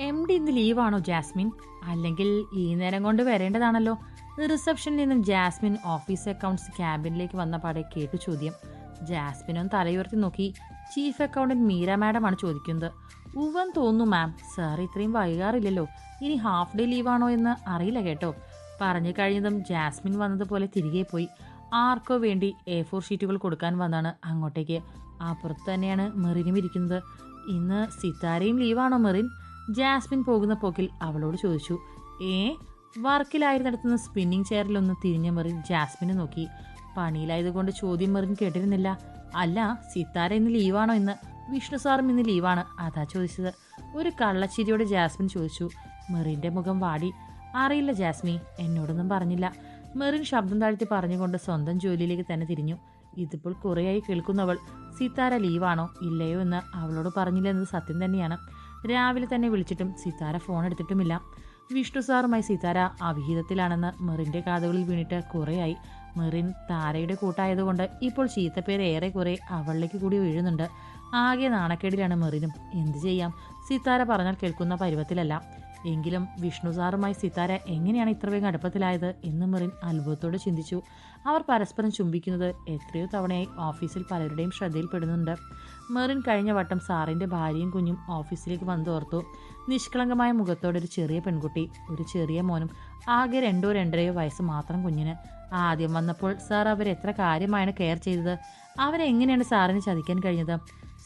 M D ഇന്ന് ലീവാണോ Jasmine? അല്ലെങ്കിൽ ഈ നേരം കൊണ്ട് വരേണ്ടതാണല്ലോ? റിസപ്ഷനിൽ നിന്നും ജാസ്മിൻ ഓഫീസ് അക്കൗണ്ട്സ് ക്യാബിനിലേക്ക് വന്ന പാടെ കേട്ടു ചോദ്യം. ജാസ്മിനും തലയുയർത്തി നോക്കി. ചീഫ് അക്കൗണ്ടന്റ് മീര മാഡമാണ് ചോദിക്കുന്നത്. ഉവൻ തോന്നുന്നു മാം സാർ ഇത്രയും വൈകാറില്ലല്ലോ. ഇനി ഹാഫ് ഡേ ലീവാണോ എന്ന് അറിയില്ല കേട്ടോ. പറഞ്ഞു കഴിഞ്ഞതും ജാസ്മിൻ വന്നതുപോലെ തിരികെ പോയി. ആർക്കോ വേണ്ടി എ ഫോർ ഷീറ്റുകൾ കൊടുക്കാൻ വന്നാണ് അങ്ങോട്ടേക്ക്. അപ്പുറത്ത് തന്നെയാണ് മെറിനും ഇരിക്കുന്നത്. ഇന്ന് സിത്താരയും ലീവാണോ മെറിൻ? ജാസ്മിൻ പോകുന്ന പോക്കിൽ അവളോട് ചോദിച്ചു ഏ വർക്കിലായിരുന്നിടത്തുനിന്ന് സ്പിന്നിങ് ചെയറിലൊന്ന് തിരിഞ്ഞ മെറിൻ ജാസ്മിനെ നോക്കി. പണിയിലായതുകൊണ്ട് ചോദ്യം മെറിൻ കേട്ടിരുന്നില്ല. അല്ല സിത്താര ഇന്ന് ലീവാണോ ഇന്ന്? വിഷ്ണു സാറും ഇന്ന് ലീവാണ് അതാ ചോദിച്ചത്. ഒരു കള്ളച്ചിരിയോടെ ജാസ്മിൻ ചോദിച്ചു. മെറിന്റെ മുഖം വാടി. അറിയില്ല ജാസ്മി എന്നോടൊന്നും പറഞ്ഞില്ല. മെറിൻ ശബ്ദം താഴ്ത്തി പറഞ്ഞുകൊണ്ട് സ്വന്തം ജോലിയിലേക്ക് തന്നെ തിരിഞ്ഞു. ഇതിപ്പോൾ കുറേയായി കേൾക്കുന്നവൾ. സീതാര ലീവാണോ? ഇല്ലയോ എന്ന് അവളോട് പറഞ്ഞില്ലെന്നത് സത്യം തന്നെയാണ്. രാവിലെ തന്നെ വിളിച്ചിട്ടും സീതാര ഫോൺ എടുത്തിട്ടുമില്ല. വിഷ്ണു സാറുമായി സീതാര അവിഹിതത്തിലാണെന്ന് മെറിന്റെ കാതുകളിൽ വീണിട്ട് കുറേയായി. മെറിൻ താരയുടെ കൂട്ടായതുകൊണ്ട് ഇപ്പോൾ ചീത്തപ്പേര് ഏറെക്കുറെ അവളിലേക്ക് കൂടി വീഴുന്നുണ്ട്. ആകെ നാണക്കേടിലാണ് മെറിനും. എന്തു ചെയ്യാം? സീതാര പറഞ്ഞാൽ കേൾക്കുന്ന പരുവത്തിലല്ല. എങ്കിലും വിഷ്ണു സാറുമായി സീതാര എങ്ങനെയാണ് ഇത്ര വേഗം അടുപ്പത്തിലായത് എന്ന് മെറിൻ അത്ഭുതത്തോടെ ചിന്തിച്ചു. അവർ പരസ്പരം ചുംബിക്കുന്നത് എത്രയോ തവണയായി ഓഫീസിൽ പലരുടെയും ശ്രദ്ധയിൽപ്പെടുന്നുണ്ട്. മെറിൻ കഴിഞ്ഞ വട്ടം സാറിന്റെ ഭാര്യയും കുഞ്ഞും ഓഫീസിലേക്ക് വന്നോർത്തു നിഷ്കളങ്കമായ മുഖത്തോടെ ഒരു ചെറിയ പെൺകുട്ടി ഒരു ചെറിയ മോനും ആകെ രണ്ടോ രണ്ടരയോ വയസ്സ് മാത്രം കുഞ്ഞിന്. ആദ്യം വന്നപ്പോൾ സാർ അവരെത്ര കാര്യമായാണ് കെയർ ചെയ്തത്? അവരെങ്ങനെയാണ് സാറിന് ചതിക്കാൻ കഴിഞ്ഞത്?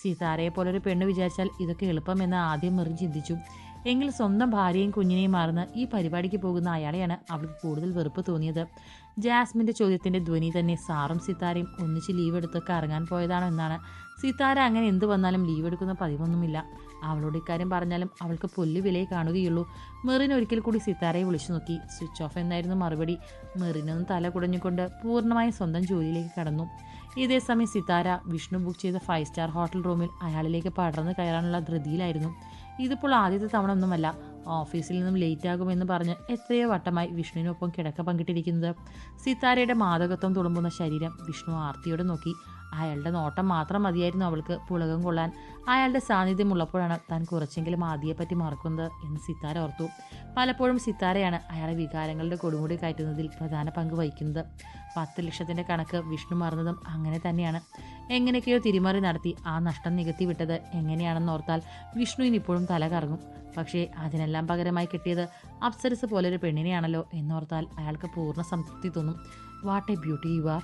സീതാരയെ പോലൊരു പെണ്ണ് വിചാരിച്ചാൽ ഇതൊക്കെ എളുപ്പമെന്ന് ആദ്യം മെറിൻ ചിന്തിച്ചു. എങ്കിൽ സ്വന്തം ഭാര്യയും കുഞ്ഞിനെയും മറന്ന് ഈ പരിപാടിക്ക് പോകുന്ന അയാളെയാണ് അവൾക്ക് കൂടുതൽ വെറുപ്പ് തോന്നിയത്. ജാസ്മിന്റെ ചോദ്യത്തിന്റെ ധ്വനി തന്നെ സാറും സിത്താരയും ഒന്നിച്ച് ലീവ് എടുത്തൊക്കെ ഇറങ്ങാൻ പോയതാണോ എന്നാണ് സിത്താര അങ്ങനെ എന്ത് വന്നാലും ലീവ് എടുക്കുന്ന പതിവൊന്നുമില്ല. അവളോട് ഇക്കാര്യം പറഞ്ഞാലും അവൾക്ക് പുല്ല് വിലയെ കാണുകയുള്ളൂ. മെറിൻ ഒരിക്കൽ കൂടി സീതാരയെ വിളിച്ചു നോക്കി. സ്വിച്ച് ഓഫ് എന്നായിരുന്നു മറുപടി. മെറിനൊന്നും തല കുടഞ്ഞുകൊണ്ട് പൂർണമായും സ്വന്തം ജോലിയിലേക്ക് കടന്നു. ഇതേ ഇതേസമയം സിത്താര വിഷ്ണു ബുക്ക് ചെയ്ത ഫൈവ് സ്റ്റാർ ഹോട്ടൽ റൂമിൽ അയാളിലേക്ക് പടർന്നു കയറാനുള്ള ധൃതിയിലായിരുന്നു. ഇതിപ്പോൾ ആദ്യത്തെ തവണ ഒന്നുമല്ല. ഓഫീസിൽ നിന്നും ലേറ്റ് ആകുമെന്ന് പറഞ്ഞ് എത്രയോ വട്ടമായി വിഷ്ണുവിനൊപ്പം കിടക്ക പങ്കിട്ടിരിക്കുന്നത്. സിത്താരയുടെ മാതകത്വം തുളുമ്പുന്ന ശരീരം വിഷ്ണു ആർത്തിയോടെ നോക്കി. അയാളുടെ നോട്ടം മാത്രം മതിയായിരുന്നു അവൾക്ക് പുളകം കൊള്ളാൻ. അയാളുടെ സാന്നിധ്യം ഉള്ളപ്പോഴാണ് താൻ കുറച്ചെങ്കിലും ആദിയെപ്പറ്റി മറക്കുന്നത് എന്ന് സിത്താര ഓർത്തു. പലപ്പോഴും സിത്താരയാണ് അയാളെ വികാരങ്ങളുടെ കൊടുമുടി കയറ്റുന്നതിൽ പ്രധാന പങ്ക് വഹിക്കുന്നത്. പത്ത് ലക്ഷത്തിന്റെ കണക്ക് വിഷ്ണു മറന്നതും അങ്ങനെ തന്നെയാണ്. എങ്ങനെയൊക്കെയോ തിരിമറി നടത്തി ആ നഷ്ടം നികത്തി വിട്ടത് എങ്ങനെയാണെന്ന് ഓർത്താൽ വിഷ്ണുവിന് ഇപ്പോഴും തല കറങ്ങും. പക്ഷേ അതിനെല്ലാം പകരമായി കിട്ടിയത് അപ്സരസ് പോലൊരു പെണ്ണിനെയാണല്ലോ എന്നോർത്താൽ അയാൾക്ക് പൂർണ സംതൃപ്തി തോന്നും. What a beauty you are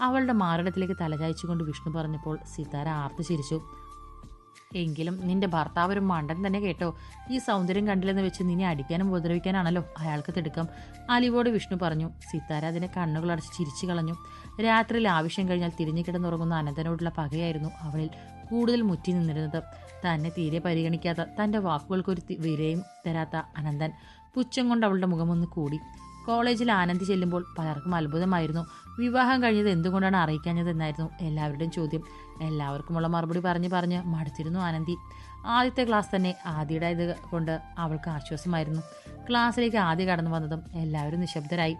അവളുടെ മാറിടത്തിലേക്ക് തലചായ്ച്ചുകൊണ്ട് വിഷ്ണു പറഞ്ഞപ്പോൾ സീതാര ആർത്തു ചിരിച്ചു. എങ്കിലും നിന്റെ ഭർത്താവ് ഒരു മണ്ടൻ തന്നെ കേട്ടോ. ഈ സൗന്ദര്യം കണ്ടില്ലെന്ന് വെച്ച് നിന്നെ അടിക്കാനും ഉപദ്രവിക്കാനാണല്ലോ അയാൾക്ക് തിടുക്കം. അലിവോട് വിഷ്ണു പറഞ്ഞു. സീതാര അതിനെ കണ്ണുകളടച്ച് ചിരിച്ചു കളഞ്ഞു. രാത്രിയിൽ ആവശ്യം കഴിഞ്ഞാൽ തിരിഞ്ഞു കിടന്നുറങ്ങുന്ന അനന്തനോടുള്ള പകയായിരുന്നു അവളിൽ കൂടുതൽ മുറ്റി നിന്നിരുന്നത്. തന്നെ തീരെ പരിഗണിക്കാത്ത തന്റെ വാക്കുകൾക്കൊരു വിലയും തരാത്ത അനന്തൻ പുച്ഛം കൊണ്ട് അവളുടെ മുഖമൊന്ന് കൂടി. കോളേജിൽ ആനന്ദി ചെല്ലുമ്പോൾ പലർക്കും അത്ഭുതമായിരുന്നു. വിവാഹം കഴിഞ്ഞത് എന്തുകൊണ്ടാണ് അറിയിക്കാഞ്ഞതെന്നായിരുന്നു എല്ലാവരുടെയും ചോദ്യം. എല്ലാവർക്കുമുള്ള മറുപടി പറഞ്ഞ് പറഞ്ഞ് മടുത്തിരുന്നു ആനന്ദി. ആദ്യത്തെ ക്ലാസ് തന്നെ ആദ്യയുടേത് കൊണ്ട് അവൾക്ക് ആശ്വാസമായിരുന്നു. ക്ലാസ്സിലേക്ക് ആദ്യ കടന്നു വന്നതും എല്ലാവരും നിശബ്ദരായി.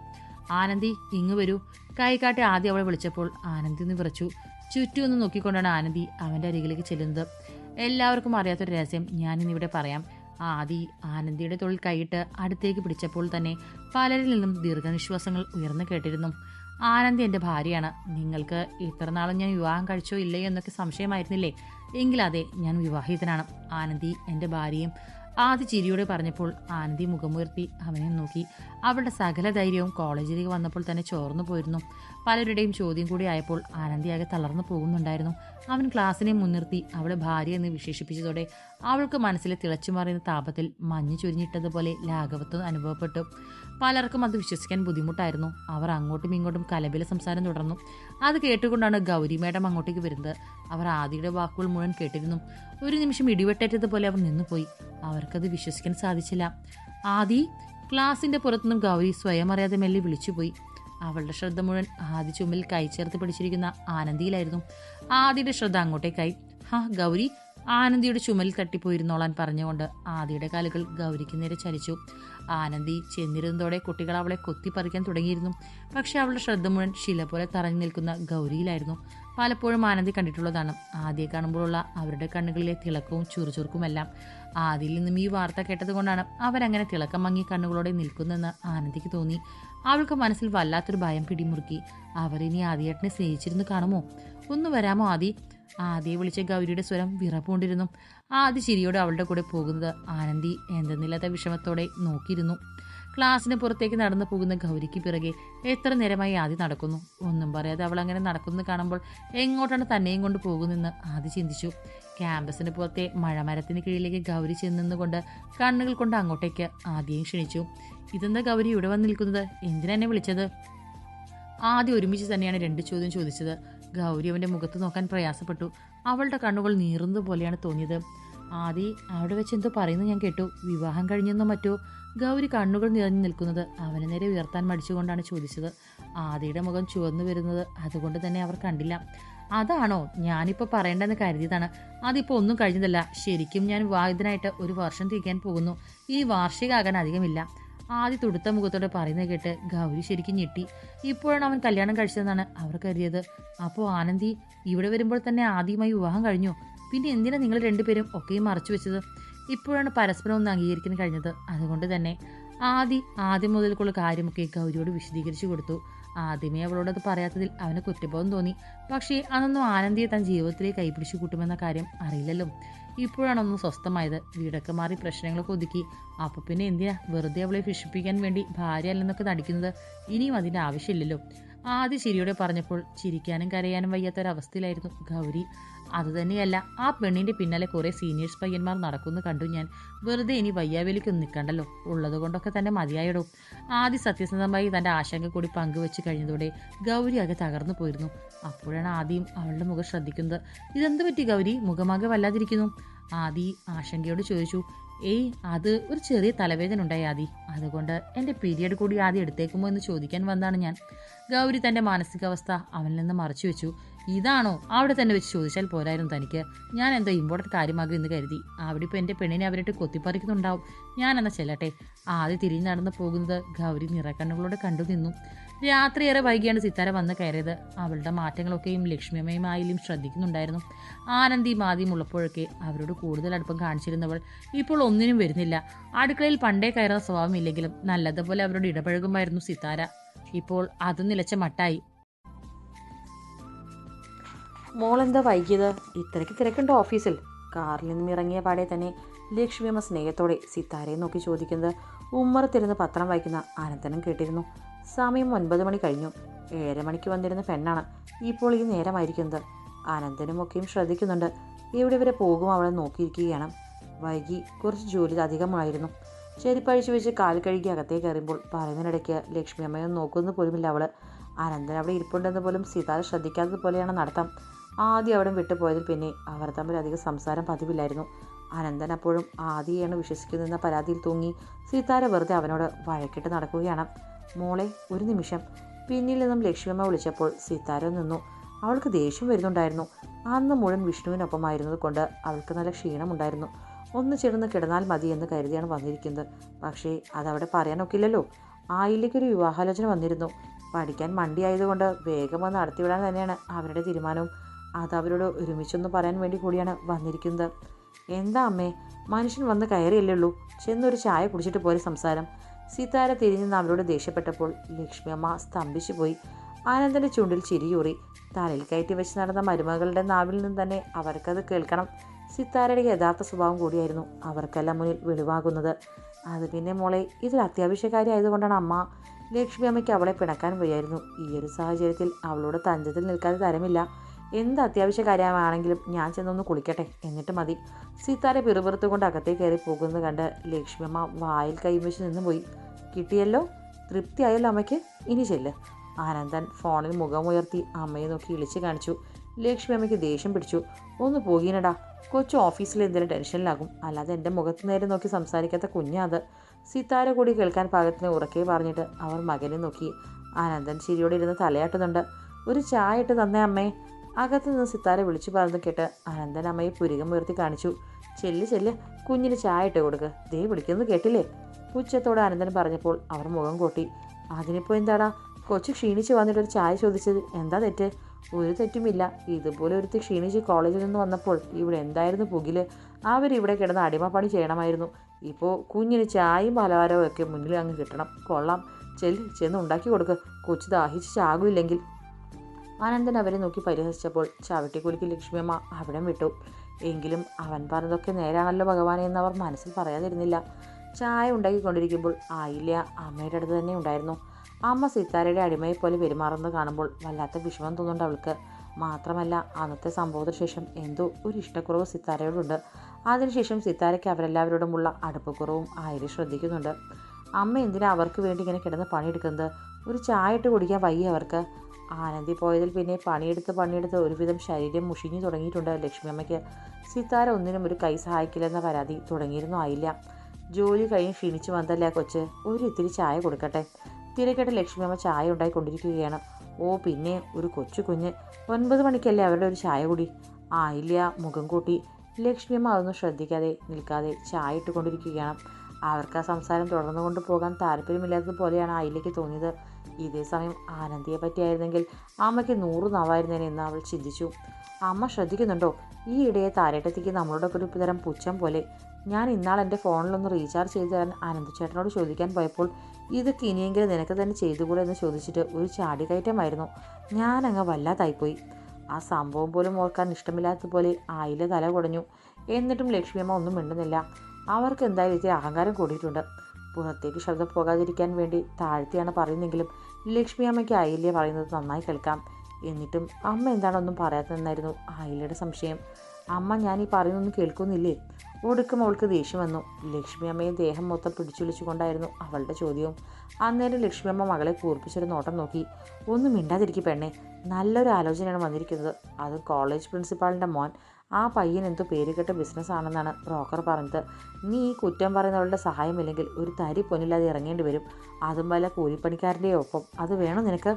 ആനന്ദി ഇങ്ങ് വരൂ. കൈകാട്ടി ആദ്യം അവളെ വിളിച്ചപ്പോൾ ആനന്ദി ഒന്ന് വിറച്ചു. ചുറ്റും ഒന്ന് നോക്കിക്കൊണ്ടാണ് ആനന്ദി അവന്റെ അരികിലേക്ക് ചെല്ലുന്നത്. എല്ലാവർക്കും അറിയാത്തൊരു രഹസ്യം ഞാനിന്നിവിടെ പറയാം. ആദി ആനന്ദിയുടെ തൊഴിൽ കൈയിട്ട് അടുത്തേക്ക് പിടിച്ചപ്പോൾ തന്നെ പലരിൽ നിന്നും ദീർഘനിശ്വാസങ്ങൾ ഉയർന്നു കേട്ടിരുന്നു. ആനന്ദി എന്റെ ഭാര്യയാണ്. നിങ്ങൾക്ക് ഇത്ര നാളും ഞാൻ വിവാഹം കഴിച്ചോ ഇല്ലയോ എന്നൊക്കെ സംശയമായിരുന്നില്ലേ? എങ്കിലതെ ഞാൻ വിവാഹിതനാണ്. ആനന്ദി എന്റെ ഭാര്യയും ആദ്യ ചിരിയോടെ പറഞ്ഞപ്പോൾ ആനന്ദി മുഖമുയർത്തി അവനെ നോക്കി. അവളുടെ സകല ധൈര്യവും കോളേജിലേക്ക് വന്നപ്പോൾ തന്നെ ചോർന്നു പോയിരുന്നു. പലരുടെയും ചോദ്യം കൂടി ആയപ്പോൾ ആനന്ദിയാകെ തളർന്നു പോകുന്നുണ്ടായിരുന്നു. അവൻ ക്ലാസ്സിനെ മുൻനിർത്തി അവളെ ഭാര്യ എന്ന് വിശേഷിപ്പിച്ചതോടെ അവൾക്ക് മനസ്സിലെ തിളച്ചു മാറിയ താപത്തിൽ മഞ്ഞു ചുരിഞ്ഞിട്ടതുപോലെ ലാഘവത്വം അനുഭവപ്പെട്ടു. പലർക്കും അത് വിശ്വസിക്കാൻ ബുദ്ധിമുട്ടായിരുന്നു. അവർ അങ്ങോട്ടും ഇങ്ങോട്ടും കലബില സംസാരം തുടർന്നു. അത് കേട്ടുകൊണ്ടാണ് ഗൗരി മേഡം അങ്ങോട്ടേക്ക് വരുന്നത്. അവർ ആദിയുടെ വാക്കുകൾ മുഴുവൻ കേട്ടിരുന്നു. ഒരു നിമിഷം ഇടിവെട്ടേറ്റതുപോലെ അവർ നിന്നുപോയി. അവർക്കത് വിശ്വസിക്കാൻ സാധിച്ചില്ല. ആദി ക്ലാസിന്റെ പുറത്തുനിന്നും ഗൗരി സ്വയം അറിയാതെ മെല്ലെ വിളിച്ചുപോയി. അവളുടെ ശ്രദ്ധ മുഴുവൻ ആദി ചുമ്മിൽ കൈ ചേർത്ത് പിടിച്ചിരിക്കുന്ന ആനന്ദിയിലായിരുന്നു. ആദിയുടെ ശ്രദ്ധ അങ്ങോട്ടേക്കായി. ഹാ ഗൗരി. ആനന്ദിയുടെ ചുമലിൽ തട്ടിപ്പോയിരുന്നോളാൻ പറഞ്ഞുകൊണ്ട് ആദിയുടെ കാലുകൾ ഗൗരിക്ക് നേരെ ചലിച്ചു. ആനന്ദി ചെന്നിരുന്നതോടെ കുട്ടികൾ അവളെ കൊത്തിപ്പറിക്കാൻ തുടങ്ങിയിരുന്നു. പക്ഷെ അവളുടെ ശ്രദ്ധ മുഴുവൻ ശില പോലെ തറഞ്ഞു നിൽക്കുന്ന ഗൗരിയിലായിരുന്നു. പലപ്പോഴും ആനന്ദി കണ്ടിട്ടുള്ളതാണ്. ആദ്യം കാണുമ്പോഴുള്ള അവരുടെ കണ്ണുകളിലെ തിളക്കവും ചുറുചുറുക്കുമെല്ലാം. ആദിയിൽ നിന്നും ഈ വാർത്ത കേട്ടതുകൊണ്ടാണ് അവരങ്ങനെ തിളക്കം മങ്ങിയ കണ്ണുകളോടെ നിൽക്കുന്നെന്ന് ആനന്ദിക്ക് തോന്നി. അവൾക്ക് മനസ്സിൽ വല്ലാത്തൊരു ഭയം പിടിമുറുക്കി. അവർ ഇനി ആദിയേട്ടനെ സ്നേഹിച്ചിരുന്നു കാണുമോ? ഒന്ന് വരാമോ ആദി? ആദിയെ വിളിച്ച ഗൗരിയുടെ സ്വരം വിറപ്പുകൊണ്ടിരുന്നു. ആദ്യ ചിരിയോടെ അവളുടെ കൂടെ പോകുന്നത് ആനന്ദി എന്തെന്നില്ലാത്ത വിഷമത്തോടെ നോക്കിയിരുന്നു. ക്ലാസ്സിന് പുറത്തേക്ക് നടന്നു പോകുന്ന ഗൗരിക്ക് പിറകെ എത്ര നേരമായി ആദ്യം നടക്കുന്നു? ഒന്നും പറയാതെ അവൾ അങ്ങനെ നടക്കുന്നത് കാണുമ്പോൾ എങ്ങോട്ടാണ് തന്നെയും കൊണ്ട് പോകുന്നതെന്ന് ആദി ചിന്തിച്ചു. ക്യാമ്പസിന് പുറത്തെ മഴമരത്തിന് കീഴിലേക്ക് ഗൗരി ചെന്നുകൊണ്ട് കണ്ണുകൾ കൊണ്ട് അങ്ങോട്ടേക്ക് ആദ്യം ക്ഷണിച്ചു. ഇതെന്താ ഗൗരി ഇവിടെ വന്ന് നിൽക്കുന്നത്? എന്തിനാ എന്നെ വിളിച്ചത്? ആദ്യം ഒരുമിച്ച് തന്നെയാണ് രണ്ട് ചോദ്യം ചോദിച്ചത്. ഗൗരി അവന്റെ മുഖത്ത് നോക്കാൻ പ്രയാസപ്പെട്ടു. അവളുടെ കണ്ണുകൾ നീറുന്നത് പോലെയാണ് തോന്നിയത്. ആദി അവിടെ വെച്ച് എന്തോ പറയുന്നു ഞാൻ കേട്ടു. വിവാഹം കഴിഞ്ഞെന്നോ മറ്റോ? ഗൗരി കണ്ണുകൾ നിറഞ്ഞു നിൽക്കുന്നത് അവനെ നേരെ ഉയർത്താൻ മടിച്ചുകൊണ്ടാണ് ചോദിച്ചത്. ആദിയുടെ മുഖം ചുവന്നു വരുന്നത് അതുകൊണ്ട് തന്നെ അവർ കണ്ടില്ല. അതാണോ ഞാനിപ്പോൾ പറയേണ്ടെന്ന് കരുതിയതാണ്. അതിപ്പോൾ ഒന്നും കഴിഞ്ഞതല്ല. ശരിക്കും ഞാൻ വിവാഹിതനായിട്ട് ഒരു വർഷം തിരിക്കാൻ പോകുന്നു. ഈ വാർഷികമാകാൻ അധികമില്ല. ആദ്യ തുടുത്ത മുഖത്തോടെ പറയുന്നത് കേട്ട് ഗൗരി ശരിക്കും ഞെട്ടി. ഇപ്പോഴാണ് അവൻ കല്യാണം കഴിച്ചതെന്നാണ് അവർ കരുതിയത്. അപ്പോൾ ആനന്ദി ഇവിടെ വരുമ്പോൾ തന്നെ ആദ്യമായി വിവാഹം കഴിഞ്ഞു. പിന്നെ എന്തിനാണ് നിങ്ങൾ രണ്ടുപേരും ഒക്കെയും മറച്ചു വെച്ചത്? ഇപ്പോഴാണ് പരസ്പരം ഒന്ന് അംഗീകരിക്കാൻ കഴിഞ്ഞത്. അതുകൊണ്ട് തന്നെ ആദി ആദ്യം മുതൽക്കുള്ള കാര്യമൊക്കെ ഗൗരിയോട് വിശദീകരിച്ചു കൊടുത്തു. ആദ്യമേ അവളോടത് പറയാത്തതിൽ അവന് കുറ്റബോധം തോന്നി. പക്ഷേ അതൊന്നും ആനന്ദിയെ താൻ ജീവിതത്തിലേക്ക് കൈപിടിച്ചു കൂട്ടുമെന്ന കാര്യം അറിയില്ലല്ലോ. ഇപ്പോഴാണ് ഒന്ന് സ്വസ്ഥമായത്. വീടൊക്കെ മാറി പ്രശ്നങ്ങളൊക്കെ ഒതുക്കി. അപ്പോൾ പിന്നെ എന്തിനാ വെറുതെ അവളെ വിഷിപ്പിക്കാൻ വേണ്ടി ഭാര്യ അല്ലെന്നൊക്കെ നടിക്കുന്നത് ഇനിയും അതിന്റെ ആവശ്യമില്ലല്ലോ. ആദ്യ ചിരിയോടെ പറഞ്ഞപ്പോൾ ചിരിക്കാനും കരയാനും വയ്യാത്തൊരവസ്ഥയിലായിരുന്നു ഗൗരി. അതുതന്നെയല്ല ആ പെണ്ണിന്റെ പിന്നാലെ കുറേ സീനിയേഴ്സ് പയ്യന്മാർ നടക്കുന്നു കണ്ടു ഞാൻ. വെറുതെ ഇനി വയ്യാവേലിക്കൊന്നും നിൽക്കണ്ടല്ലോ? ഉള്ളത് കൊണ്ടൊക്കെ തന്നെ മതിയായിടും. ആദ്യ സത്യസന്ധമായി തന്റെ ആശങ്ക കൂടി പങ്കുവെച്ച് കഴിഞ്ഞതോടെ ഗൗരി ആകെ തകർന്നു പോയിരുന്നു. അപ്പോഴാണ് ആദ്യം അവളുടെ മുഖം ശ്രദ്ധിക്കുന്നത്. ഇതെന്ത് പറ്റി ഗൗരി? മുഖമാകെ വല്ലാതിരിക്കുന്നു? ആദി ആശങ്കയോട് ചോദിച്ചു. ഏയ് അത് ഒരു ചെറിയ തലവേദന ഉണ്ടായി ആദി. അതുകൊണ്ട് എന്റെ പീരിയഡ് കൂടി ആദ്യം എടുത്തേക്കുമോ എന്ന് ചോദിക്കാൻ വന്നാണ് ഞാൻ. ഗൗരി തന്റെ മാനസികാവസ്ഥ അവനിൽ നിന്ന് മറച്ചു വെച്ചു ഇതാണോ? അവിടെ തന്നെ വെച്ച് ചോദിച്ചാൽ പോരായിരുന്നു തനിക്ക്. ഞാൻ എന്തോ ഇമ്പോർട്ടന്റ് കാര്യമാകും എന്ന് കരുതി. അവിടെ ഇപ്പോൾ എന്റെ പെണ്ണിനെ അവരിട്ട് കൊത്തിപ്പറിക്കുന്നുണ്ടാവും. ഞാൻ എന്നാൽ ചെല്ലട്ടെ? ആദ്യം തിരിഞ്ഞ് നടന്നു പോകുന്നത് ഗൗരി നിറക്കണ്ണുകളോടെ കണ്ടു നിന്നു. രാത്രിയേറെ വൈകിയാണ് സിത്താര വന്ന് കയറിയത്. അവളുടെ മാറ്റങ്ങളൊക്കെയും ലക്ഷ്മിയമ്മയും ആയിലും ശ്രദ്ധിക്കുന്നുണ്ടായിരുന്നു. ആനന്ദി ആദ്യം ഉള്ളപ്പോഴൊക്കെ അവരോട് കൂടുതൽ അടുപ്പം കാണിച്ചിരുന്നവൾ ഇപ്പോൾ ഒന്നിനും വരുന്നില്ല. അടുക്കളയിൽ പണ്ടേ കയറുന്ന സ്വഭാവമില്ലെങ്കിലും നല്ലതുപോലെ അവരോട് ഇടപഴകുമായിരുന്നു സിത്താര. ഇപ്പോൾ അത് നിലച്ച മട്ടായി. മോളെന്താ വൈകിയത്? ഇത്രയ്ക്ക് തിരക്കുണ്ടോ ഓഫീസിൽ? കാറിൽ നിന്നും ഇറങ്ങിയ പാടെ തന്നെ ലക്ഷ്മിയമ്മ സ്നേഹത്തോടെ സിത്താരയെ നോക്കി ചോദിക്കുന്നത് ഉമ്മറത്തിരുന്ന് പത്രം വായിക്കുന്ന അനന്തനം കേട്ടിരുന്നു. സമയം ഒൻപത് മണി കഴിഞ്ഞു. ഏഴര മണിക്ക് വന്നിരുന്ന പെണ്ണാണ് ഇപ്പോൾ ഈ നേരമായിരിക്കുന്നത്. അനന്തനും ഒക്കെയും ശ്രദ്ധിക്കുന്നുണ്ട്. എവിടെ വരെ പോകും അവളെ നോക്കിയിരിക്കുകയാണ്. വൈകി കുറച്ച് ജോലി അധികമായിരുന്നു. ചെരിപ്പഴിച്ചു വെച്ച് കാൽ കഴുകി അകത്തേക്ക് കയറുമ്പോൾ പറയുന്നതിനിടയ്ക്ക് ലക്ഷ്മി അമ്മയെ നോക്കുന്ന പോലുമില്ല അവൾ അനന്തൻ അവിടെ ഇരിപ്പുണ്ടെന്ന് പോലും സീതാര ശ്രദ്ധിക്കാത്തത് പോലെയാണ് നടത്തം. ആദ്യം അവിടെ വിട്ടുപോയതിൽ പിന്നെ അവർ തമ്മിൽ അധികം സംസാരം പതിവില്ലായിരുന്നു. അനന്തൻ അപ്പോഴും ആദിയാണ് വിശ്വസിക്കുന്നതെന്ന പരാതിയിൽ തൂങ്ങി സീതാര വെറുതെ അവനോട് വഴക്കിട്ട് നടക്കുകയാണ്. മോളെ ഒരു നിമിഷം. പിന്നിൽ നിന്നും ലക്ഷ്മിയമ്മ വിളിച്ചപ്പോൾ സീതാര നിന്നു. അവൾക്ക് ദേഷ്യം വരുന്നുണ്ടായിരുന്നു. അന്ന് മുഴുവൻ വിഷ്ണുവിനൊപ്പമായിരുന്നത് കൊണ്ട് അവൾക്ക് നല്ല ക്ഷീണമുണ്ടായിരുന്നു. ഒന്ന് ചേർന്ന് കിടന്നാൽ മതി എന്ന് കരുതിയാണ് വന്നിരിക്കുന്നത്. പക്ഷേ അതവിടെ പറയാനൊക്കില്ലല്ലോ. ആയില്ലേക്കൊരു വിവാഹാലോചന വന്നിരുന്നു. പഠിക്കാൻ മണ്ടിയായതുകൊണ്ട് വേഗം വന്ന് നടത്തിവിടാൻ തന്നെയാണ് അവരുടെ തീരുമാനവും. അത് അവരോട് ഒരുമിച്ചൊന്ന് പറയാൻ വേണ്ടി കൂടിയാണ് വന്നിരിക്കുന്നത്. എന്താ അമ്മേ മനുഷ്യൻ വന്ന് കയറിയല്ലേ ഉള്ളൂ. ചെന്നൊരു ചായ കുടിച്ചിട്ട് പോരെ സംസാരം. സീതാര തിരിഞ്ഞെന്ന് അവരോട് ദേഷ്യപ്പെട്ടപ്പോൾ ലക്ഷ്മി അമ്മ സ്തംഭിച്ചു പോയി. ആനന്ദന്റെ ചുണ്ടിൽ ചിരിയൂറി തലയിൽ കയറ്റി വെച്ച് നടന്ന മരുമകളുടെ നാവിൽ നിന്ന് തന്നെ അവർക്കത് കേൾക്കണം. സിത്താരയുടെ യഥാർത്ഥ സ്വഭാവം കൂടിയായിരുന്നു അവർക്കെല്ലാം മുന്നിൽ വെളിവാകുന്നത്. അത് പിന്നെ മോളെ ഇതിൽ അത്യാവശ്യക്കാരി ആയതുകൊണ്ടാണ് അമ്മ. ലക്ഷ്മി അമ്മയ്ക്ക് അവളെ പിണക്കാൻ വയ്യായിരുന്നു. ഈ ഒരു സാഹചര്യത്തിൽ അവളോട് തഞ്ചത്തിൽ നിൽക്കാതെ തരമില്ല. എന്ത് അത്യാവശ്യ കാര്യമാണെങ്കിലും ഞാൻ ചെന്നൊന്ന് കുളിക്കട്ടെ. എന്നിട്ട് മതി. സീതാരെ സീതാര പിറുപിറുത്തുകൊണ്ട് അകത്തേ കയറി പോകുന്നത് കണ്ട് ലക്ഷ്മിയമ്മ വായിൽ കൈവച്ച് നിന്ന് പോയി. കിട്ടിയല്ലോ? തൃപ്തിയായല്ലോ അമ്മയ്ക്ക്? ഇനി ചെല്ല്. ആനന്ദൻ ഫോണിൽ മുഖമുയർത്തി അമ്മയെ നോക്കി ഇളിച്ച് കാണിച്ചു. ലക്ഷ്മി അമ്മയ്ക്ക് ദേഷ്യം പിടിച്ചു. ഒന്ന് പോകീനടാ. കൊച്ചു ഓഫീസിൽ എന്തെങ്കിലും ടെൻഷനിലാകും. അല്ലാതെ എന്റെ മുഖത്ത് നേരെ നോക്കി സംസാരിക്കാത്ത കുഞ്ഞാത് സിത്താര കൂടി കേൾക്കാൻ പാകത്തിന് ഉറക്കെ പറഞ്ഞിട്ട് അവർ മകനെ നോക്കി. ആനന്ദൻ ചിരിയോടെ ഇരുന്ന് തലയാട്ടുന്നുണ്ട്. ഒരു ചായ ഇട്ട് തന്നേ അമ്മേ. അകത്ത് നിന്ന് സിത്താര വിളിച്ചു പറഞ്ഞു കേട്ട് അനന്തൻ അമ്മയെ പുരികം ഉയർത്തി കാണിച്ചു. ചെല്ല് ചെല്ല് കുഞ്ഞിന് ചായ ഇട്ട് കൊടുക്ക്. ദേ വിളിക്കുന്നത് കേട്ടില്ലേ? ഉച്ചത്തോടെ അനന്തൻ പറഞ്ഞപ്പോൾ അവർ മുഖം കൊട്ടി. അതിനിപ്പോൾ എന്താടാ? കൊച്ചു ക്ഷീണിച്ച് വന്നിട്ട് ഒരു ചായ ചോദിച്ചത് എന്താ തെറ്റ്? ഒരു തെറ്റുമില്ല. ഇതുപോലെ ഒരുത്തി ക്ഷീണിച്ച് കോളേജിൽ നിന്ന് വന്നപ്പോൾ ഇവിടെ എന്തായിരുന്നു പുകിൽ? അവരിവിടെ കിടന്ന് അടിമപ്പണി ചെയ്യണമായിരുന്നു. ഇപ്പോൾ കുഞ്ഞിന് ചായയും പലഹാരവും ഒക്കെ മുന്നിൽ അങ്ങ് കിട്ടണം. കൊള്ളാം. ചെല്ലി ചെന്ന് ഉണ്ടാക്കി കൊടുക്കുക കൊച്ചു ദാഹിച്ച് ചാകുമില്ലെങ്കിൽ ആനന്ദൻ അവരെ നോക്കി പരിഹസിച്ചപ്പോൾ ചവിട്ടിക്കുലുക്കി ലക്ഷ്മിയമ്മ അവിടം വിട്ടു. എങ്കിലും അവൻ പറഞ്ഞതൊക്കെ നേരാണല്ലോ ഭഗവാനെ എന്ന് അവർ മനസ്സിൽ പറയാതിരുന്നില്ല. ചായ ഉണ്ടാക്കിക്കൊണ്ടിരിക്കുമ്പോൾ ആയില്യ അമ്മയുടെ അടുത്ത് തന്നെ ഉണ്ടായിരുന്നു. അമ്മ സീതാരയുടെ അടിമയെ പോലെ പെരുമാറുന്നത് കാണുമ്പോൾ വല്ലാത്ത വിഷമം തോന്നുന്നുണ്ട് അവൾക്ക്. മാത്രമല്ല അന്നത്തെ സംഭവത്തിന് ശേഷം എന്തോ ഒരു ഇഷ്ടക്കുറവ് സിത്താരയോടുണ്ട്. അതിനുശേഷം സിത്താരയ്ക്ക് അവരെല്ലാവരോടുമുള്ള അടുപ്പക്കുറവും ആയിരം ശ്രദ്ധിക്കുന്നുണ്ട്. അമ്മ എന്തിനാ അവർക്ക് വേണ്ടി ഇങ്ങനെ കിടന്ന് പണിയെടുക്കുന്നത്? ഒരു ചായ ഇട്ട് കുടിക്കാൻ വയ്യ അവർക്ക്. ആനന്ദി പോയതിൽ പിന്നെ പണിയെടുത്ത് പണിയെടുത്ത് ഒരുവിധം ശരീരം മുഷിഞ്ഞു തുടങ്ങിയിട്ടുണ്ട്. ലക്ഷ്മി അമ്മയ്ക്ക് സിത്താര ഒന്നിനും ഒരു കൈ സഹായിക്കില്ലെന്ന പരാതി തുടങ്ങിയിരുന്നു. ആയില്ല. ജോലി കഴിഞ്ഞ് ക്ഷീണിച്ചു വന്നല്ലേ കൊച്ച്? ഒരു ഇത്തിരി ചായ കൊടുക്കട്ടെ. തിരക്കിട്ട് ലക്ഷ്മി അമ്മ ചായ ഉണ്ടായിക്കൊണ്ടിരിക്കുകയാണ്. ഓ പിന്നെ ഒരു കൊച്ചു കുഞ്ഞ്. ഒൻപത് മണിക്കല്ലേ അവരുടെ ഒരു ചായ കൂടി? ആയില്ല. മുഖം കൂട്ടി. ലക്ഷ്മി അമ്മ അതൊന്നും ശ്രദ്ധിക്കാതെ നിൽക്കാതെ ചായ ഇട്ടുകൊണ്ടിരിക്കുകയാണ്. അവർക്ക് ആ സംസാരം തുടർന്നു കൊണ്ട് പോകാൻ താല്പര്യമില്ലാത്തതുപോലെയാണ് ആയിലേക്ക് തോന്നിയത്. ഇതേ സമയം ആനന്ദിയെ പറ്റിയായിരുന്നെങ്കിൽ അമ്മയ്ക്ക് നൂറ് നാവായിരുന്നേനെ എന്ന് അവൾ ചിന്തിച്ചു. അമ്മ ശ്രദ്ധിക്കുന്നുണ്ടോ? ഈ ഇടയെ താരേട്ടത്തേക്ക് നമ്മളോട് ഒരു തരം പുച്ഛം പോലെ. ഞാൻ ഇന്നാൾ എന്റെ ഫോണിലൊന്ന് റീചാർജ് ചെയ്ത് തരാൻ ആനന്ദ ചേട്ടനോട് ചോദിക്കാൻ പോയപ്പോൾ ഇതൊക്കെ ഇനിയെങ്കിലും നിനക്ക് തന്നെ ചെയ്തുകൂടെ എന്ന് ചോദിച്ചിട്ട് ഒരു ചാടിക്കയറ്റമായിരുന്നു ഞാനങ്ങ് വല്ലാതായിപ്പോയി. ആ സംഭവം പോലും ഓർക്കാൻ ഇഷ്ടമില്ലാത്തതുപോലെ ആയില തല കുടഞ്ഞു. എന്നിട്ടും ലക്ഷ്മിയമ്മ ഒന്നും മിണ്ടുന്നില്ല. അവർക്ക് എന്തായാലും ഇത്തിരി അഹങ്കാരം കൂടിയിട്ടുണ്ട്. പുറത്തേക്ക് ശബ്ദം പോകാതിരിക്കാൻ വേണ്ടി താഴ്ത്തിയാണ് പറയുന്നെങ്കിലും ലക്ഷ്മി അമ്മയ്ക്ക് ആയില്യ പറയുന്നത് നന്നായി കേൾക്കാം. എന്നിട്ടും അമ്മ എന്താണൊന്നും പറയാത്തതെന്നായിരുന്നു ആയില്ലയുടെ സംശയം. അമ്മ ഞാൻ ഈ പറയുന്നൊന്നും കേൾക്കുന്നില്ലേ? ഒടുക്കം അവൾക്ക് ദേഷ്യം വന്നു. ലക്ഷ്മി അമ്മയെ ദേഹം മൊത്തം പിടിച്ചുവിളിച്ചുകൊണ്ടായിരുന്നു അവളുടെ ചോദ്യവും. അന്നേരം ലക്ഷ്മി അമ്മ മകളെ കൂർപ്പിച്ചൊരു നോട്ടം നോക്കി. ഒന്നും മിണ്ടാതിരിക്കും പെണ്ണെ. നല്ലൊരു ആലോചനയാണ് വന്നിരിക്കുന്നത്. അത് കോളേജ് പ്രിൻസിപ്പാളിന്റെ മോൻ ആ പയ്യൻ എന്തോ പേരുകെട്ട ബിസിനസ് ആണെന്നാണ് ബ്രോക്കർ പറഞ്ഞത്. നീ ഈ കുറ്റം പറയുന്നവളുടെ സഹായമില്ലെങ്കിൽ ഒരു തരി പൊന്നില്ലാതെ ഇറങ്ങേണ്ടി വരും. അതും വല്ല കൂലിപ്പണിക്കാരന്റെ ഒപ്പം. അത് വേണം നിനക്ക്?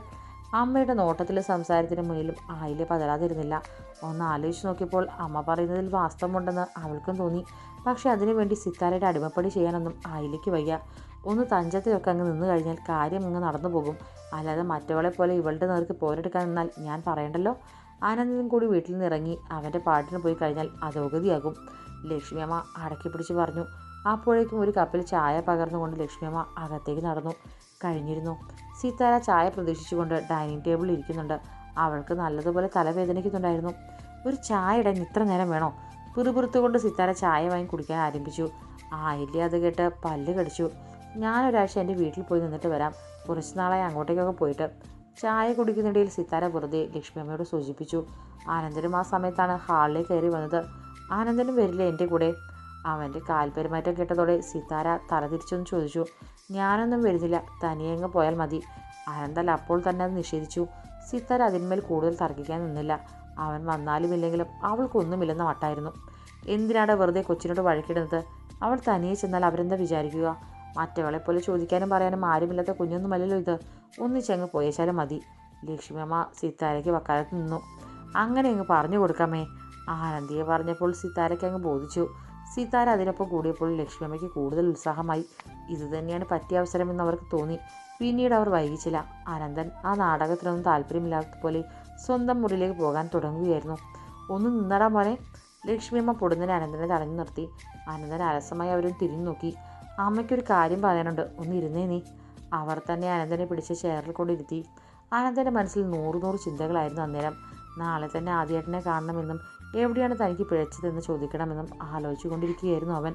അമ്മയുടെ നോട്ടത്തിലെ സംസാരത്തിന് മുന്നിലും ആയിലെ പതരാതിരുന്നില്ല ഒന്ന് ആലോചിച്ച് നോക്കിയപ്പോൾ അമ്മ പറയുന്നതിൽ വാസ്തവമുണ്ടെന്ന് അവൾക്കും തോന്നി. പക്ഷേ അതിനുവേണ്ടി സിത്താരയുടെ അടിമപ്പണി ചെയ്യാനൊന്നും ആയിലേക്ക് വയ്യ. ഒന്ന് തഞ്ചത്തിലൊക്കെ അങ്ങ് നിന്ന് കഴിഞ്ഞാൽ കാര്യം അങ്ങ് നടന്നു പോകും അല്ലാതെ മറ്റവളെ പോലെ ഇവളുടെ നേർക്ക് പോരെടുക്കാൻ നിന്നാൽ ഞാൻ പറയണ്ടല്ലോ? ആനന്ദനും കൂടി വീട്ടിൽ നിന്ന് ഇറങ്ങി അവന്റെ പാട്ടിന് പോയി കഴിഞ്ഞാൽ അതോഗതിയാകും ലക്ഷ്മിയമ്മ അടക്കി പിടിച്ച് പറഞ്ഞു. അപ്പോഴേക്കും ഒരു കപ്പിൽ ചായ പകർന്നുകൊണ്ട് ലക്ഷ്മിയമ്മ അകത്തേക്ക് നടന്നു. കഴിഞ്ഞിരുന്നു. സീതാര ചായ പ്രതീക്ഷിച്ചുകൊണ്ട് ഡൈനിങ് ടേബിളിൽ ഇരിക്കുന്നുണ്ട്. അവൾക്ക് നല്ലതുപോലെ തലവേദനിക്കുന്നുണ്ടായിരുന്നു. ഒരു ചായ ഇടാൻ ഇത്ര നേരം വേണോ? പിറുപിറുത്തുകൊണ്ട് സീതാര ചായ വാങ്ങി കുടിക്കാൻ ആരംഭിച്ചു. ആയില്ലേ അത് കേട്ട് പല്ല് കടിച്ചു. ഞാനൊരാഴ്ച എന്റെ വീട്ടിൽ പോയി നിന്നിട്ട് വരാം. കുറച്ച് നാളായി അങ്ങോട്ടേക്കൊക്കെ പോയിട്ട്. ചായ കുടിക്കുന്നിടയിൽ സിത്താര വെറുതെ ലക്ഷ്മിയമ്മയോട് സൂചിപ്പിച്ചു. ആനന്ദനും ആ സമയത്താണ് ഹാളിലേക്ക് കയറി വന്നത്. ആനന്ദനും വരില്ല എന്റെ കൂടെ. അവന്റെ കാൽപെരുമാറ്റം കേട്ടതോടെ സിത്താര തലതിരിച്ചൊന്ന് ചോദിച്ചു. ഞാനൊന്നും വരുന്നില്ല. തനിയങ്ങ് പോയാൽ മതി. ആനന്ദൽ അപ്പോൾ തന്നെ അത് നിഷേധിച്ചു. സിത്താര അതിന്മേൽ കൂടുതൽ തർക്കിക്കാൻ നിന്നില്ല. അവൻ വന്നാലും ഇല്ലെങ്കിലും അവൾക്കൊന്നുമില്ലെന്ന മട്ടായിരുന്നു എന്തിനാണ് വെറുതെ കൊച്ചിനോട് വഴക്കിടുന്നത്? അവൾ തനിയെ ചെന്നാൽ അവരെന്താ വിചാരിക്കുക? മറ്റവളെ പോലെ ചോദിക്കാനും പറയാനും ആരുമില്ലാത്ത കുഞ്ഞൊന്നുമല്ലല്ലോ ഇത്. ഒന്നിച്ചങ്ങ് പോയേച്ചാലും മതി. ലക്ഷ്മിയമ്മ സീതാരയ്ക്ക് വക്കാലത്ത് നിന്നു. അങ്ങനെ അങ്ങ് പറഞ്ഞു കൊടുക്കാമേ. ആനന്ദിയെ പറഞ്ഞപ്പോൾ സീതാരയ്ക്ക് അങ്ങ് ബോധിച്ചു. സീതാര അതിനൊപ്പം കൂടിയപ്പോൾ ലക്ഷ്മിയമ്മയ്ക്ക് കൂടുതൽ ഉത്സാഹമായി. ഇത് തന്നെയാണ് പറ്റിയ അവസരമെന്ന് അവർക്ക് തോന്നി. പിന്നീട് അവർ വൈകിച്ചില്ല. അനന്തൻ ആ നാടകത്തിനൊന്നും താല്പര്യമില്ലാത്ത പോലെ സ്വന്തം മുറിയിലേക്ക് പോകാൻ തുടങ്ങുകയായിരുന്നു. ഒന്ന് നിന്നടാൻ പോലെ ലക്ഷ്മിയമ്മ പൊടുന്നതിന് അനന്തനെ തടഞ്ഞു നിർത്തി. അനന്തൻ അലസമായി അവരും തിരിഞ്ഞു നോക്കി അമ്മയ്ക്കൊരു കാര്യം പറയാനുണ്ട്. ഒന്ന് ഇരുന്നേ നീ. അവർ തന്നെ അനന്തനെ പിടിച്ച് ചെയറിൽ കൊണ്ടിരുത്തി. അനന്തന്റെ മനസ്സിൽ നൂറ് നൂറ് ചിന്തകളായിരുന്നു അന്നേരം. നാളെ തന്നെ ആദ്യേട്ടനെ കാണണമെന്നും എവിടെയാണ് തനിക്ക് പിഴച്ചതെന്ന് ചോദിക്കണമെന്നും ആലോചിച്ചു കൊണ്ടിരിക്കുകയായിരുന്നു അവൻ.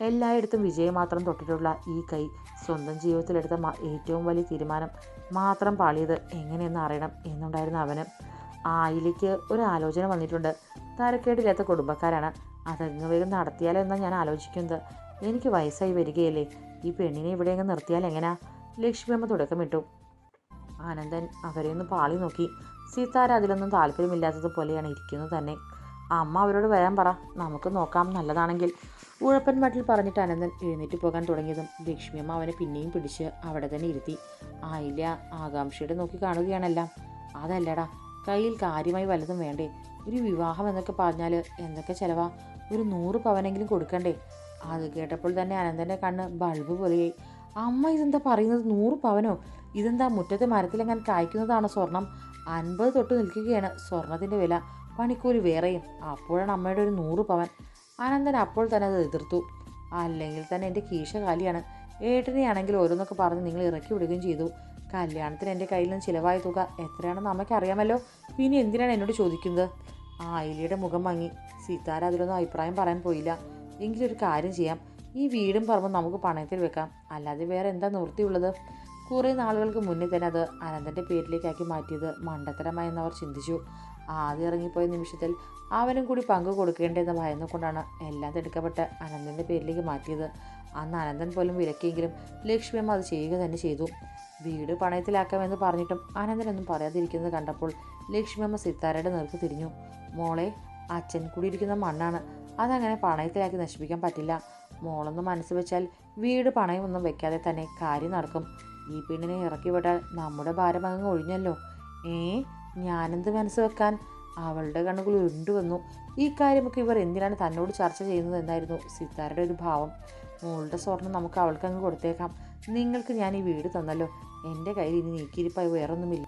എല്ലായിടത്തും വിജയം മാത്രം തൊട്ടിട്ടുള്ള ഈ കൈ സ്വന്തം ജീവിതത്തിലെടുത്ത ഏറ്റവും വലിയ തീരുമാനം മാത്രം പാളിയത് എങ്ങനെയെന്ന് അറിയണം എന്നുണ്ടായിരുന്നു അവന്. ആയിലേക്ക് ഒരു ആലോചന വന്നിട്ടുണ്ട്. തരക്കേടില്ലാത്ത കുടുംബക്കാരാണ്. അതങ്ങ് വേഗം നടത്തിയാലോ എന്നാണ് ഞാൻ ആലോചിക്കുന്നത്. എനിക്ക് വയസ്സായി വരികയല്ലേ. ഈ പെണ്ണിനെ ഇവിടെ അങ്ങ് നിർത്തിയാൽ എങ്ങനെയാ ലക്ഷ്മിയമ്മ തുടക്കമിട്ടു ആനന്ദൻ അവരെ ഒന്ന് പാളി നോക്കി. സീതാര അതിലൊന്നും താല്പര്യമില്ലാത്തതുപോലെയാണ് ഇരിക്കുന്നത് തന്നെ. അമ്മ അവരോട് വരാൻ പറ. നമുക്ക് നോക്കാം. നല്ലതാണെങ്കിൽ. ഉഴപ്പൻ മട്ടിൽ പറഞ്ഞിട്ട് അനന്തൻ എഴുന്നേറ്റ് പോകാൻ തുടങ്ങിയതും ലക്ഷ്മിയമ്മ അവനെ പിന്നെയും പിടിച്ച് അവിടെ തന്നെ ഇരുത്തി. ആയില്ല ആകാംക്ഷയുടെ നോക്കി കാണുകയാണെല്ലാം. അതല്ലടാ കയ്യിൽ കാര്യമായി വല്ലതും വേണ്ടേ? ഒരു വിവാഹം എന്നൊക്കെ പറഞ്ഞാൽ എന്തൊക്കെ ചിലവാ? ഒരു നൂറ് പവനെങ്കിലും കൊടുക്കണ്ടേ? അത് കേട്ടപ്പോൾ തന്നെ അനന്തന്റെ കണ്ണ് ബൾബ് പോലെയായി. അമ്മ ഇതെന്താ പറയുന്നത്? നൂറ് പവനോ? ഇതെന്താ മുറ്റത്തെ മരത്തിലെങ്ങാൻ കായ്ക്കുന്നതാണോ സ്വർണം? അൻപത് തൊട്ട് നിൽക്കുകയാണ് സ്വർണത്തിന്റെ വില. പണിക്കൂലി വേറെയും. അപ്പോഴാണ് അമ്മയുടെ ഒരു നൂറ് പവൻ. അനന്തൻ അപ്പോൾ തന്നെ അത് എതിർത്തു. അല്ലെങ്കിൽ തന്നെ എന്റെ കീശ കാലിയാണ്. ഏട്ടനെയാണെങ്കിൽ ഓരോന്നൊക്കെ പറഞ്ഞ് നിങ്ങൾ ഇറക്കി വിടുകയും ചെയ്തു. കല്യാണത്തിന് എന്റെ കയ്യിൽ നിന്ന് ചിലവായ തുക എത്രയാണെന്ന് അമ്മയ്ക്ക് അറിയാമല്ലോ. പിന്നെ എന്തിനാണ് എന്നോട് ചോദിക്കുന്നത്? ആ മുഖം മങ്ങി. സീതാര അതിലൊന്നും അഭിപ്രായം പറയാൻ പോയില്ല. എങ്കിലൊരു കാര്യം ചെയ്യാം. ഈ വീടും പറമ്പും നമുക്ക് പണയത്തിൽ വെക്കാം. അല്ലാതെ വേറെ എന്താ നിവൃത്തിയുള്ളത്? കുറേ നാളുകൾക്ക് മുന്നേ തന്നെ അത് അനന്തന്റെ പേരിലേക്കാക്കി മാറ്റിയത് മണ്ടത്തരമായെന്ന് അവർ ചിന്തിച്ചു. ആദ്യം ഇറങ്ങിപ്പോയ നിമിഷത്തിൽ അവനും കൂടി പങ്ക് കൊടുക്കേണ്ടതെന്ന് ഭയന്നുകൊണ്ടാണ് എല്ലാം തിടുക്കപ്പെട്ട് അനന്തന്റെ പേരിലേക്ക് മാറ്റിയത്. അന്ന് അനന്തൻ പോലും വിലക്കിയെങ്കിലും ലക്ഷ്മിയമ്മ അത് ചെയ്യുക തന്നെ ചെയ്തു. വീട് പണയത്തിലാക്കാമെന്ന് പറഞ്ഞിട്ടും അനന്തനൊന്നും പറയാതിരിക്കുന്നത് കണ്ടപ്പോൾ ലക്ഷ്മിയമ്മ സിത്താരയുടെ നേർക്ക് തിരിഞ്ഞു. മോളെ അച്ഛൻ കൂടിയിരിക്കുന്ന മണ്ണാണ്. അതങ്ങനെ പണയത്തിലാക്കി നശിപ്പിക്കാൻ പറ്റില്ല. മോളൊന്ന് മനസ്സ് വെച്ചാൽ വീട് പണയമൊന്നും വെക്കാതെ തന്നെ കാര്യം നടക്കും. ഈ പെണ്ണിനെ ഇറക്കി വിട്ടാൽ നമ്മുടെ ഭാരം അങ്ങ് ഒഴിഞ്ഞല്ലോ. ഏ ഞാനെന്ത് മനസ്സ് വെക്കാൻ? അവളുടെ കണ്ണുകൾ ഉരുണ്ടു വന്നു. ഈ കാര്യമൊക്കെ ഇവർ എന്തിനാണ് തന്നോട് ചർച്ച ചെയ്യുന്നത് എന്നായിരുന്നു സിത്താരയുടെ ഒരു ഭാവം. മോളുടെ സ്വർണം നമുക്ക് അവൾക്ക് അങ്ങ് കൊടുത്തേക്കാം. നിങ്ങൾക്ക് ഞാൻ ഈ വീട് തന്നല്ലോ. എന്റെ കയ്യിൽ ഇനി നീക്കിയിരിപ്പായി വേറൊന്നുമില്ല.